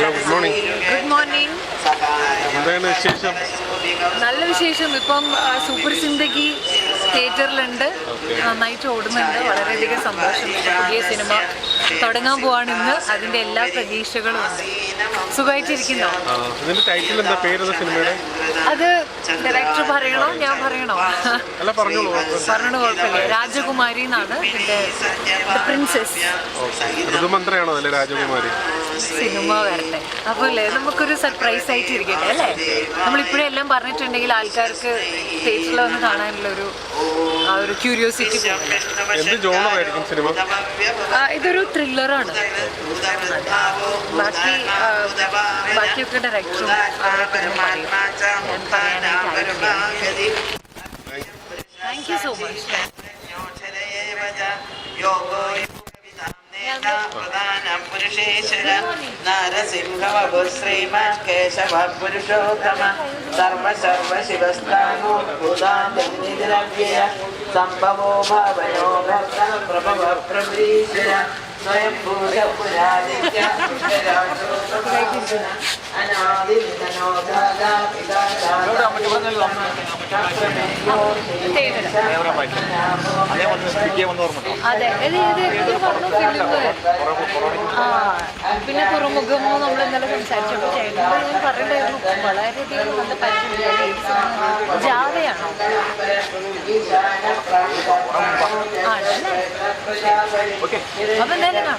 Good morning good morning എന്താണ് വിശേഷം? നല്ല വിശേഷം. ഇപ്പം സൂപ്പർ സിന്ദഗി തിയേറ്ററിലുണ്ട്. നന്നായിട്ട് ഓടുന്നുണ്ട്. വളരെയധികം സന്തോഷം. പുതിയ സിനിമ തുടങ്ങാൻ പോവാണ് ഇന്ന്. അതിന്റെ എല്ലാ പ്രതീക്ഷകളും ഉണ്ട്. സുഖമായിട്ടിരിക്കുന്നോ. ഇതിന്റെ ടൈറ്റിൽ എന്താ? പേര് സിനിമയുടെ? അത് ഡയറക്ടർ പറയണോ? ഞാൻ പറയണോ? അല്ല പറഞ്ഞോളൂ പറഞ്ഞോണ്ട് കുഴപ്പമില്ല. രാജകുമാരി എന്നാണ് ഇതിന്റെ പ്രിൻസസ് ഋതുമന്ത്രയാണോ അല്ലേ രാജകുമാരി? സിനിമ വരട്ടെ. അപ്പോൾ അല്ലേ നമുക്കൊരു സർപ്രൈസ് ആയിട്ട് ഇരിക്കട്ടെ അല്ലേ? നമ്മളിപ്പോഴേ എല്ലാം പറഞ്ഞിട്ടുണ്ടെങ്കിൽ ആൾക്കാർക്ക് തിയേറ്ററിൽ വന്ന് കാണാനുള്ള ഒരു ആ ഒരു ക്യൂരിയോസിറ്റി ഇതൊരു ത്രില്ലറാണ് ബാക്കി ബാക്കിയൊക്കെ ഡയറക്ടറും അവരെ തന്നെ പറയും ഞാൻ പറയാനായിട്ട് thank you so much നരസിംഹവപുശ്രീമ Keshava പുരുഷോത്തമ സർവ സർവ ശിവസ്ഥാനോ ഭൂതാന്യനിദ്രവ്യയ സംഭവോ ഭാവനോ ഭക്ത പ്രഭവ പ്രഭീശ്വര സ്വയം ഭൂയ പിന്നെ പുറമുഖമോ നമ്മൾ ഇന്നലെ സംസാരിച്ചപ്പോൾ ചേട്ടനോട് ഞാൻ പറഞ്ഞിട്ടുണ്ടായിരുന്നു വളരെയധികം നല്ല പരിചയം ജാഥയാണോ ആണല്ലേ? അപ്പൊ എന്തായാലും കാണാം.